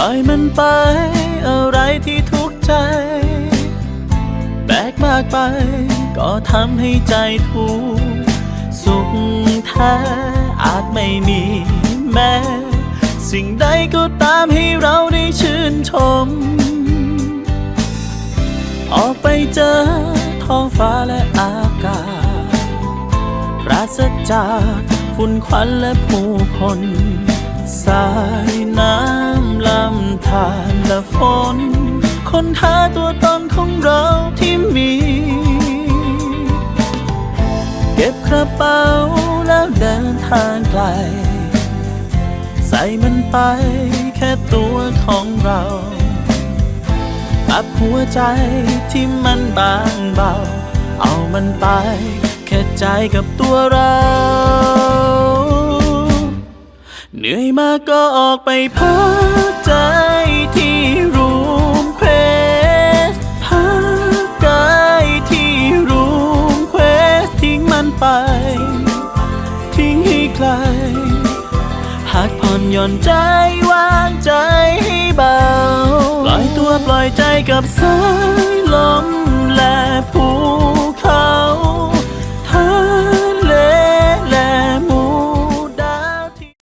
ล่อยมันไป อะไรที่ทุกข์ใจ แบกมากไป ก็ทำให้ใจทุกข์สุขแท้อาจไม่มีแม้ สิ่งใดก็ตามให้เราได้ชื่นชม ออกไปเจอท้องฟ้าและอากาศปราศจากฝุ่นควันและผู้คน สายน้ำ นหาตัวตนของเราที่มี เก็บกระเป๋าแล้วเดินทางไกล ใส่มันไปแค่ตัวของเราตัดหัวใจที่มันบางเบา เอามันไป แค่ใจกับตัวเรา เหนื่อยมากก็ออกไปพักใจ ไป ทิ้งให้ไกล หากผ่อนหย่อนใจวางใจให้เบา ปล่อยตัวปล่อยใจกับสายลมและผู้